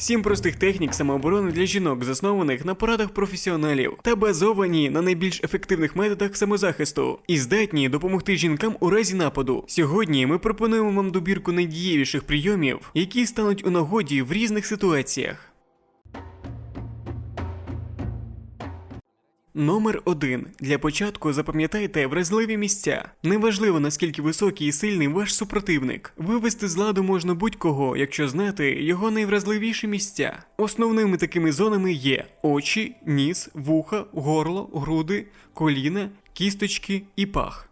Сім простих технік самооборони для жінок, заснованих на порадах професіоналів та базовані на найбільш ефективних методах самозахисту і здатні допомогти жінкам у разі нападу. Сьогодні ми пропонуємо вам добірку найдієвіших прийомів, які стануть у нагоді в різних ситуаціях. Номер 1. Для початку запам'ятайте вразливі місця. Неважливо наскільки високий і сильний ваш супротивник. Вивести з ладу можна будь-кого, якщо знати його найвразливіші місця. Основними такими зонами є очі, ніс, вуха, горло, груди, коліна, кісточки і пах.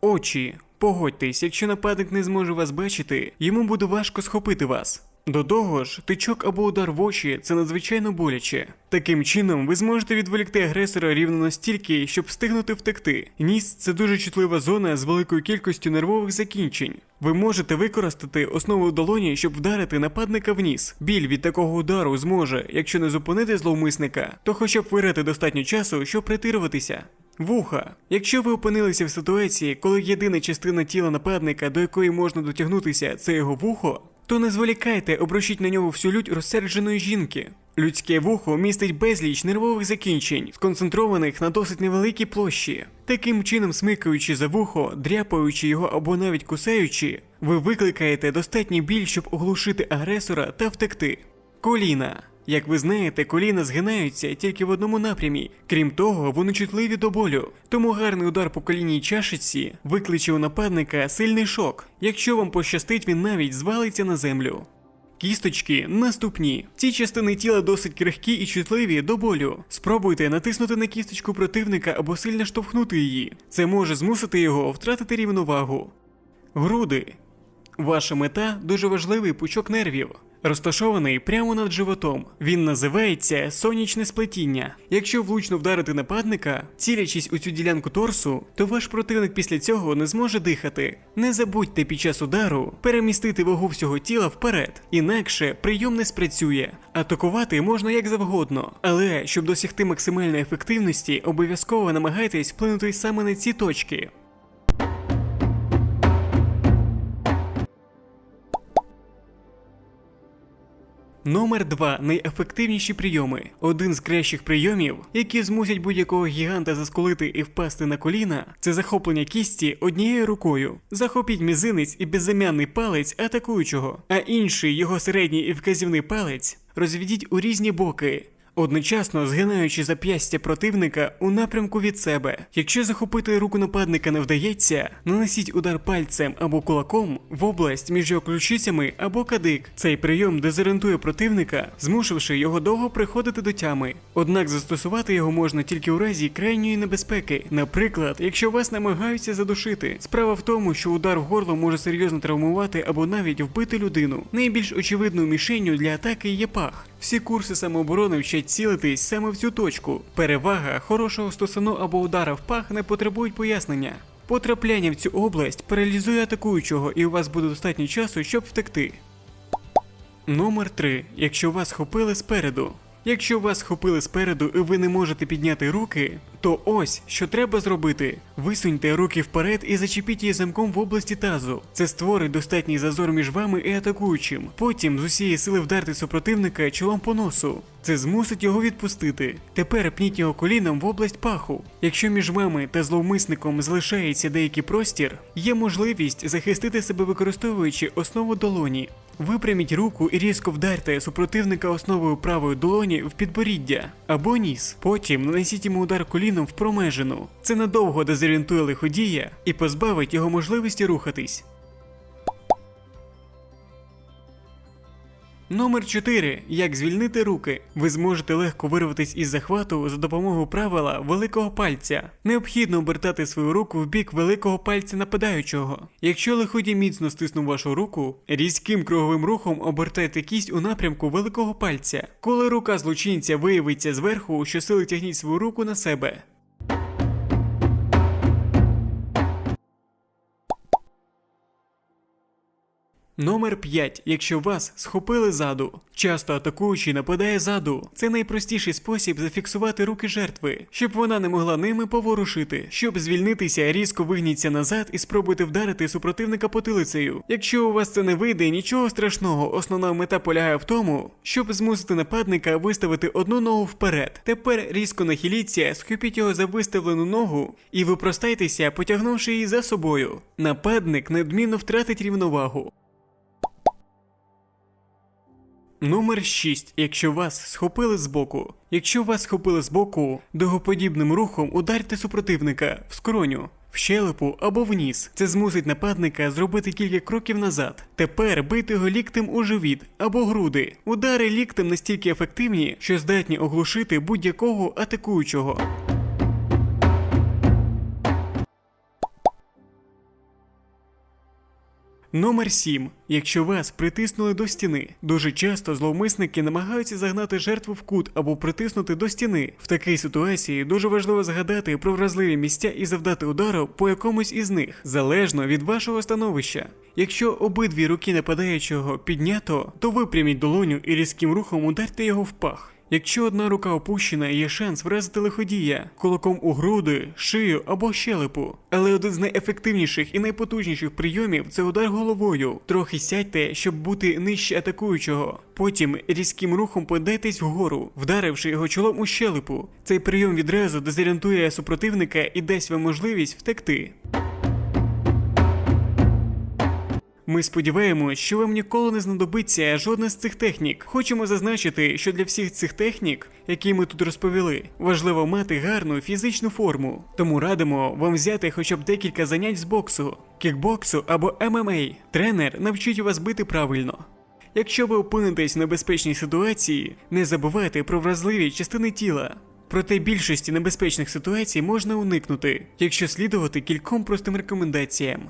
Очі. Погодьтесь, якщо нападник не зможе вас бачити, йому буде важко схопити вас. До того ж, тичок або удар в очі це надзвичайно боляче. Таким чином, ви зможете відволікти агресора рівно настільки, щоб встигнути втекти. Ніс це дуже чутлива зона з великою кількістю нервових закінчень. Ви можете використати основу долоні, щоб вдарити нападника в ніс. Біль від такого удару зможе, якщо не зупинити зловмисника, то хоча б вирати достатньо часу, щоб притируватися. Вуха. Якщо ви опинилися в ситуації, коли єдина частина тіла нападника, до якої можна дотягнутися, це його вухо, то не зволікайте, обрушіть на нього всю лють розсердженої жінки. Людське вухо містить безліч нервових закінчень, сконцентрованих на досить невеликій площі. Таким чином, смикаючи за вухо, дряпаючи його або навіть кусаючи, ви викликаєте достатній біль, щоб оглушити агресора та втекти. Коліна. Як ви знаєте, коліна згинаються тільки в одному напрямі. Крім того, вони чутливі до болю. Тому гарний удар по колінній чашечці викличе у нападника сильний шок. Якщо вам пощастить, він навіть звалиться на землю. Кісточки наступні. Ці частини тіла досить крихкі і чутливі до болю. Спробуйте натиснути на кісточку противника або сильно штовхнути її. Це може змусити його втратити рівновагу. Груди. Ваша мета дуже важливий пучок нервів, розташований прямо над животом. Він називається сонячне сплетіння. Якщо влучно вдарити нападника, цілячись у цю ділянку торсу, то ваш противник після цього не зможе дихати. Не забудьте під час удару перемістити вагу всього тіла вперед, інакше прийом не спрацює. Атакувати можна як завгодно, але щоб досягти максимальної ефективності, обов'язково намагайтесь вплинути саме на ці точки. Номер 2. Найефективніші прийоми. Один з кращих прийомів, які змусять будь-якого гіганта заскулити і впасти на коліна, це захоплення кісті однією рукою. Захопіть мізинець і беззам'янний палець атакуючого, а інший його середній і вказівний палець розведіть у різні боки. Одночасно згинаючи зап'ястя противника у напрямку від себе. Якщо захопити руку нападника не вдається, нанесіть удар пальцем або кулаком в область між його ключицями або кадик. Цей прийом дезорієнтує противника, змушивши його довго приходити до тями. Однак застосувати його можна тільки у разі крайньої небезпеки. Наприклад, якщо вас намагаються задушити. Справа в тому, що удар в горло може серйозно травмувати або навіть вбити людину. Найбільш очевидною мішенню для атаки є пах. Всі курси самооборони вчать цілитись саме в цю точку. Перевага хорошого стосану або удара в пах не потребують пояснення. Потрапляння в цю область паралізує атакуючого, і у вас буде достатньо часу, щоб втекти. Номер 3. Якщо вас схопили спереду. Якщо вас схопили спереду і ви не можете підняти руки, то ось що треба зробити: висуньте руки вперед і зачепіть її замком в області тазу. Це створить достатній зазор між вами і атакуючим. Потім з усієї сили вдарте супротивника чолом по носу. Це змусить його відпустити. Тепер пніть його коліном в область паху. Якщо між вами та зловмисником залишається деякий простір, є можливість захистити себе використовуючи основу долоні. Випряміть руку і різко вдарте супротивника основою правої долоні в підборіддя або ніс. Потім нанесіть йому удар коліном в промежину. Це надовго дезорієнтує лиходія і позбавить його можливості рухатись. Номер 4. Як звільнити руки. Ви зможете легко вирватися із захвату за допомогою правила великого пальця. Необхідно обертати свою руку в бік великого пальця нападаючого. Якщо лиходій міцно стиснув вашу руку, різким круговим рухом обертайте кість у напрямку великого пальця. Коли рука злочинця виявиться зверху, щосили тягніть свою руку на себе. Номер 5. Якщо вас схопили ззаду. Часто атакуючий нападає ззаду. Це найпростіший спосіб зафіксувати руки жертви, щоб вона не могла ними поворушити. Щоб звільнитися, різко вигніться назад і спробуйте вдарити супротивника потилицею. Якщо у вас це не вийде, нічого страшного. Основна мета полягає в тому, щоб змусити нападника виставити одну ногу вперед. Тепер різко нахиліться, схопіть його за виставлену ногу і випростайтеся, потягнувши її за собою. Нападник неодмінно втратить рівновагу. Номер 6. Якщо вас схопили збоку. Якщо вас схопили збоку, довгоподібним рухом ударте супротивника в скроню, в щелепу або в ніс. Це змусить нападника зробити кілька кроків назад. Тепер бийте його ліктем у живіт або груди. Удари ліктем настільки ефективні, що здатні оглушити будь-якого атакуючого. Номер 7. Якщо вас притиснули до стіни, дуже часто зловмисники намагаються загнати жертву в кут або притиснути до стіни. В такій ситуації дуже важливо згадати про вразливі місця і завдати удару по якомусь із них, залежно від вашого становища. Якщо обидві руки нападаючого піднято, то випряміть долоню і різким рухом ударте його в пах. Якщо одна рука опущена, є шанс вразити лиходія кулаком у груди, шию або щелепу. Але один з найефективніших і найпотужніших прийомів це удар головою. Трохи сядьте, щоб бути нижче атакуючого. Потім різким рухом подайтесь вгору, вдаривши його чолом у щелепу. Цей прийом відразу дезорієнтує супротивника і дасть вам можливість втекти. Ми сподіваємось, що вам ніколи не знадобиться жодна з цих технік. Хочемо зазначити, що для всіх цих технік, які ми тут розповіли, важливо мати гарну фізичну форму. Тому радимо вам взяти хоча б декілька занять з боксу, кікбоксу або ММА. Тренер навчить вас бити правильно. Якщо ви опинитесь в небезпечній ситуації, не забувайте про вразливі частини тіла. Проте більшості небезпечних ситуацій можна уникнути, якщо слідувати кільком простим рекомендаціям.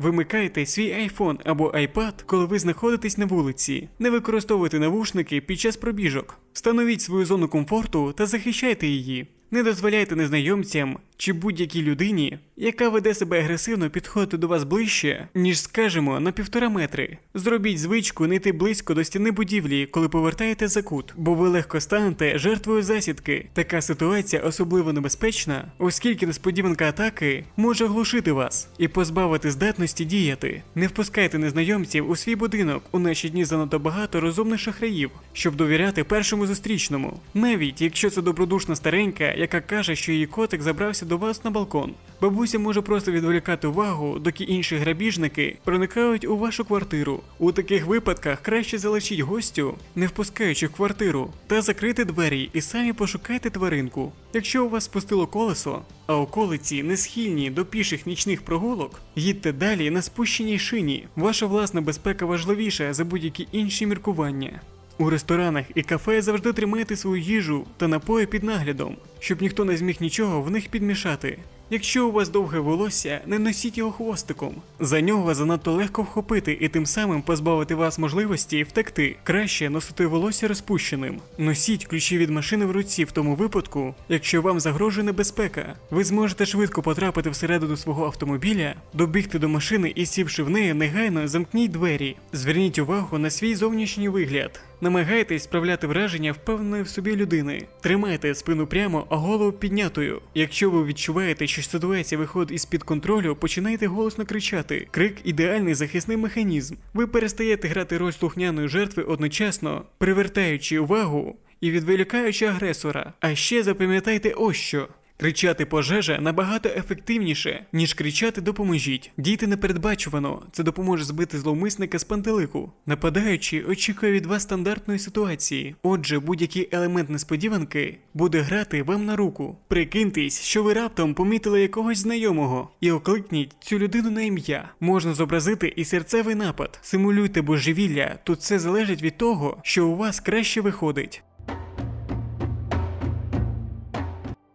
Вимикайте свій iPhone або iPad, коли ви знаходитесь на вулиці. Не використовуйте навушники під час пробіжок. Встановіть свою зону комфорту та захищайте її. Не дозволяйте незнайомцям чи будь-якій людині, яка веде себе агресивно, підходити до вас ближче, ніж скажемо на півтора метри. Зробіть звичку не йти близько до стіни будівлі, коли повертаєте за кут, бо ви легко станете жертвою засідки. Така ситуація особливо небезпечна, оскільки несподіванка атаки може оглушити вас і позбавити здатності діяти. Не впускайте незнайомців у свій будинок. У наші дні занадто багато розумних шахраїв, щоб довіряти першому зустрічному. Навіть якщо це добродушна старенька, яка каже, що її котик забрався до вас на балкон. Бабуся може просто відволікати увагу, доки інші грабіжники проникають у вашу квартиру. У таких випадках краще залишіть гостю, не впускаючи в квартиру, та закрити двері і самі пошукайте тваринку. Якщо у вас спустило колесо, а околиці не схильні до піших нічних прогулок, їдьте далі на спущеній шині. Ваша власна безпека важливіша за будь-які інші міркування. У ресторанах і кафе завжди тримайте свою їжу та напої під наглядом, щоб ніхто не зміг нічого в них підмішати. Якщо у вас довге волосся, не носіть його хвостиком. За нього занадто легко вхопити і тим самим позбавити вас можливості втекти. Краще носити волосся розпущеним. Носіть ключі від машини в руці в тому випадку, якщо вам загрожує небезпека. Ви зможете швидко потрапити всередину свого автомобіля, добігти до машини і сівши в неї, негайно замкніть двері. Зверніть увагу на свій зовнішній вигляд. Намагайтесь справляти враження впевненої в собі людини. Тримайте спину прямо, а голову піднятою. Якщо ви відчуваєте, що ситуація виходить із-під контролю, починайте голосно кричати. Крик ідеальний захисний механізм. Ви перестаєте грати роль слухняної жертви одночасно, привертаючи увагу і відволікаючи агресора. А ще запам'ятайте ось що. Кричати пожежа набагато ефективніше, ніж кричати допоможіть. Дійте непередбачувано, це допоможе збити зловмисника з пантелику. Нападаючи, очікує від вас стандартної ситуації. Отже, будь-який елемент несподіванки буде грати вам на руку. Прикиньтесь, що ви раптом помітили якогось знайомого і окликніть цю людину на ім'я. Можна зобразити і серцевий напад. Симулюйте божевілля, тут все залежить від того, що у вас краще виходить.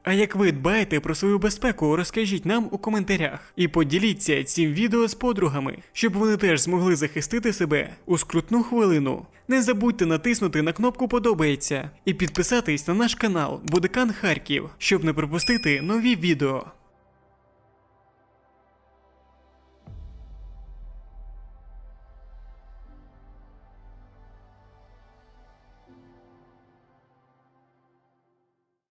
А як ви дбаєте про свою безпеку, розкажіть нам у коментарях і поділіться цим відео з подругами, щоб вони теж змогли захистити себе у скрутну хвилину. Не забудьте натиснути на кнопку Подобається і підписатись на наш канал Будикан Харків, щоб не пропустити нові відео.